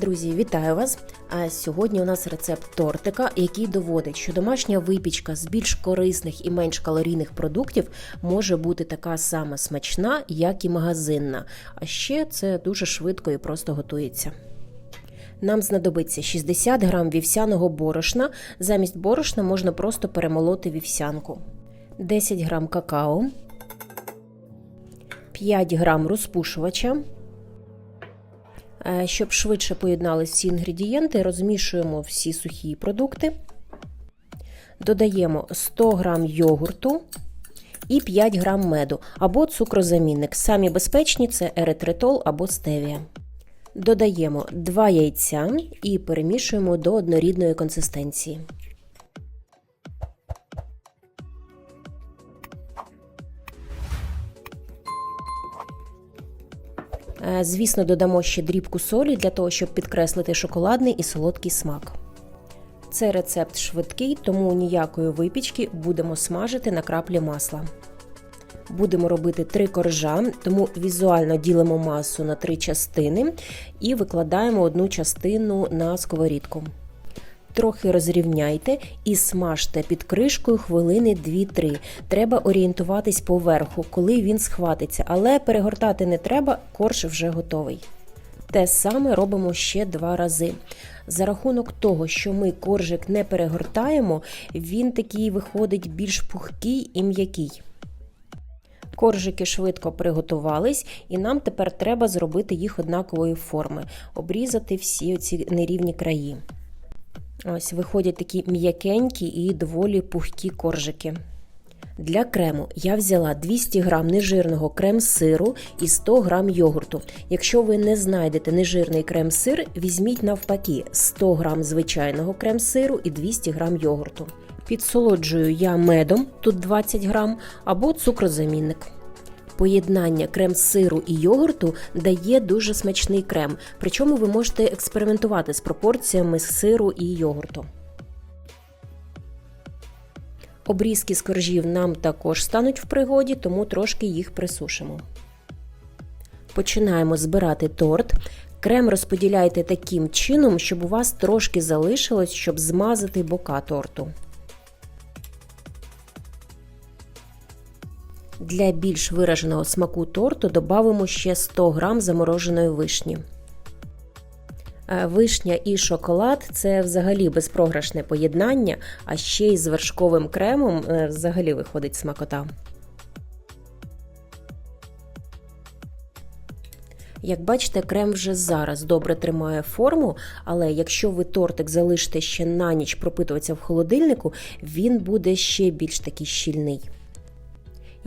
Друзі, вітаю вас! А сьогодні у нас рецепт тортика, який доводить, що домашня випічка з більш корисних і менш калорійних продуктів може бути така сама смачна, як і магазинна. А ще це дуже швидко і просто готується. Нам знадобиться 60 грам вівсяного борошна. Замість борошна можна просто перемолоти вівсянку, 10 грам какао, 5 грам розпушувача. Е, Щоб швидше поєдналися всі інгредієнти, розмішуємо всі сухі продукти, додаємо 100 г йогурту і 5 г меду або цукрозамінник. Самі безпечні це еритритол або стевія. Додаємо 2 яйця і перемішуємо до однорідної консистенції. Звісно, додамо ще дрібку солі для того, щоб підкреслити шоколадний і солодкий смак. Це рецепт швидкий, тому ніякої випічки будемо смажити на краплі масла. Будемо робити три коржа, тому візуально ділимо масу на три частини і викладаємо одну частину на сковорідку. Трохи розрівняйте і смажте під кришкою хвилини 2-3. Треба орієнтуватись поверху, коли він схватиться, але перегортати не треба, корж вже готовий. Те саме робимо ще два рази. За рахунок того, що ми коржик не перегортаємо, він такий виходить більш пухкий і м'який. Коржики швидко приготувались, і нам тепер треба зробити їх однакової форми, обрізати всі ці нерівні краї. Ось виходять такі м'якенькі і доволі пухкі коржики. Для крему я взяла 200 г нежирного крем-сиру і 100 г йогурту. Якщо ви не знайдете нежирний крем-сир, візьміть навпаки 100 г звичайного крем-сиру і 200 г йогурту. Підсолоджую я медом, тут 20 г, або цукрозамінник. Поєднання крем-сиру і йогурту дає дуже смачний крем, причому ви можете експериментувати з пропорціями сиру і йогурту. Обрізки з коржів нам також стануть в пригоді, тому трошки їх присушимо. Починаємо збирати торт. Крем розподіляйте таким чином, щоб у вас трошки залишилось, щоб змазати бока торту. Для більш вираженого смаку торту додамо ще 100 г замороженої вишні. Вишня і шоколад це взагалі безпрограшне поєднання, а ще й з вершковим кремом взагалі виходить смакота. Як бачите, крем вже зараз добре тримає форму, але якщо ви тортик залишите ще на ніч пропитуватися в холодильнику, він буде ще більш такий щільний.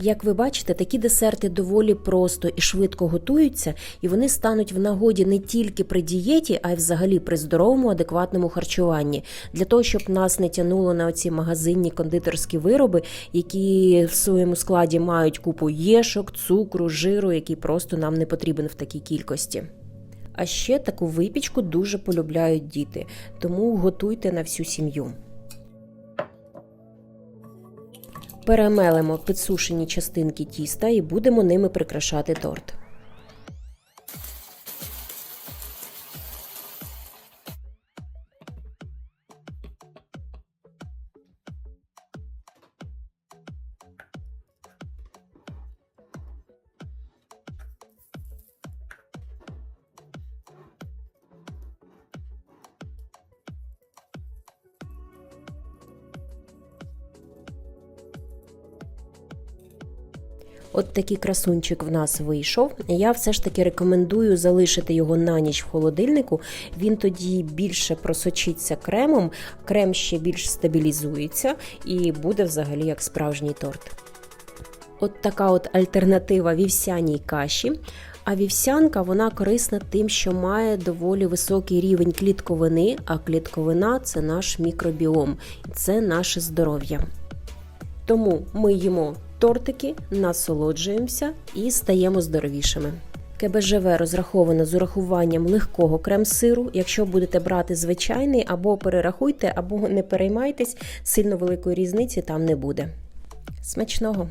Як ви бачите, такі десерти доволі просто і швидко готуються, і вони стануть в нагоді не тільки при дієті, а й взагалі при здоровому, адекватному харчуванні, для того, щоб нас не тянуло на оці магазинні кондитерські вироби, які в своєму складі мають купу єшок, цукру, жиру, який просто нам не потрібен в такій кількості. А ще таку випічку дуже полюбляють діти, тому готуйте на всю сім'ю. Перемелимо підсушені частинки тіста і будемо ними прикрашати торт. От такий красунчик в нас вийшов. Я все ж таки рекомендую залишити його на ніч в холодильнику. Він тоді більше просочиться кремом, крем ще більш стабілізується і буде взагалі як справжній торт. От така от альтернатива вівсяній каші. А вівсянка вона корисна тим, що має доволі високий рівень клітковини, а клітковина це наш мікробіом, це наше здоров'я. Тому ми їмо тортики, насолоджуємося і стаємо здоровішими. КБЖВ розраховано з урахуванням легкого крем-сиру. Якщо будете брати звичайний, або перерахуйте, або не переймайтесь, сильно великої різниці там не буде. Смачного!